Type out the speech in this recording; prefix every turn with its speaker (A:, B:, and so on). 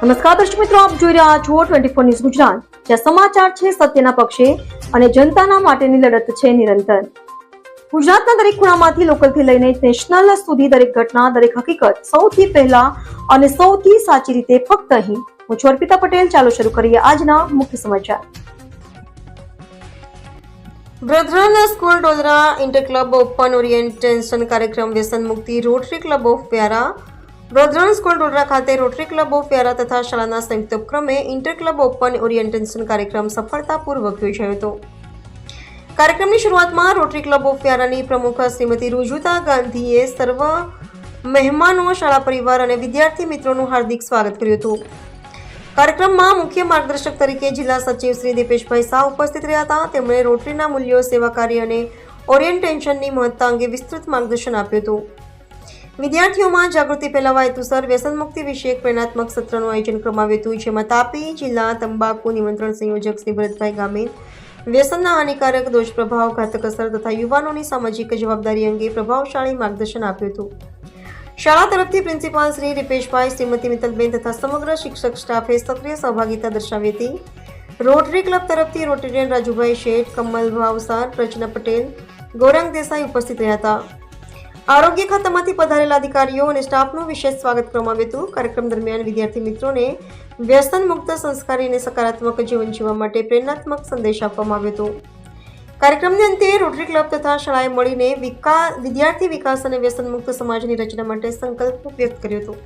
A: નમસ્કાર દર્શક મિત્રો, આપ જોઈ રહ્યા છો ટ્વેન્ટી ફોર ન્યૂઝ ગુજરાત. જ્યાં સમાચાર છે સત્યના પક્ષે અને જનતાના માટેની લડત છે નિરંતર. ગુજરાતના દરેક ખૂણામાંથી લોકલથી લઈને નેશનલ સુધી દરેક ઘટના, દરેક હકીકત સૌથી પહેલા અને સૌથી સાચી રીતે ફક્ત અહીં. હું છું અર્પિતા પટેલ. ચાલો શરૂ કરીએ આજના મુખ્ય સમાચાર. Brethren school Dolara inter club open orientation કાર્યક્રમ વ્યસન મુક્તિ rotary club of Vyara brethren school Dolara ખાતે રોટરી ક્લબ ઓફ વ્યારા તથા શાળાના સંયુક્ત ઉપક્રમે ઇન્ટર ક્લબ ઓપન ઓરિએન્ટેશન કાર્યક્રમ સફળતાપૂર્વક યોજાયો હતો. કાર્યક્રમની શરૂઆતમાં રોટરી ક્લબ ઓફ વ્યારાની પ્રમુખ શ્રીમતી રુજુતા ગાંધીએ સર્વ મહેમાનો, શાળા પરિવાર અને વિદ્યાર્થી મિત્રોનું હાર્દિક સ્વાગત કર્યું હતું. કાર્યક્રમમાં મુખ્ય માર્ગદર્શક તરીકે જિલ્લા સચિવ શ્રી દીપેશભાઈ શાહ ઉપસ્થિત રહ્યા હતા. તેમણે રોટરીના મૂલ્યો, સેવા કાર્ય અને ઓરિએન્ટેશનની મહત્તા અંગે વિસ્તૃત માર્ગદર્શન આપ્યું હતું. વિદ્યાર્થીઓમાં જાગૃતિ ફેલાવવા હેતુસર વ્યસન મુક્તિ વિશે એક પ્રેરણાત્મક સત્રનું આયોજન કરવામાં આવ્યું હતું, જેમાં તાપી જિલ્લા તંબાકુ નિમંત્રણ સંયોજક શ્રી ભરતભાઈ ગામે વ્યસનના હાનિકારક દુષ્પ્રભાવ ઘાતક અસર તથા યુવાનોની સામાજિક જવાબદારી અંગે પ્રભાવશાળી માર્ગદર્શન આપ્યું હતું. શાળા તરફથી પ્રિન્સિપાલ શ્રી રિપેશભાઈ, શ્રીમતી મિત્તલબેન તથા સમગ્ર શિક્ષક સ્ટાફે સક્રિય સહભાગિતા દર્શાવી હતી. રોટરી ક્લબ તરફથી રોટેરિયન રાજુભાઈ શેઠ કમલ ભાવસાર રચના પટેલ, ગૌરંગ દેસાઈ ઉપસ્થિત રહ્યા હતા. આરોગ્ય ખાતામાંથી પધારેલા અધિકારીઓ અને સ્ટાફનું વિશેષ સ્વાગત કરવામાં આવ્યું હતું. કાર્યક્રમ દરમિયાન વિદ્યાર્થી મિત્રોને વ્યસન મુક્ત સંસ્કારી અને સકારાત્મક જીવન જીવવા માટે પ્રેરણાત્મક સંદેશ આપવામાં આવ્યો હતો. કાર્યક્રમને અંતે રોટરી ક્લબ તથા શાળાએ મળીને વિકા, વિદ્યાર્થી વિકાસ અને વ્યસન મુક્ત સમાજની રચના માટે સંકલ્પ વ્યક્ત કર્યો હતો.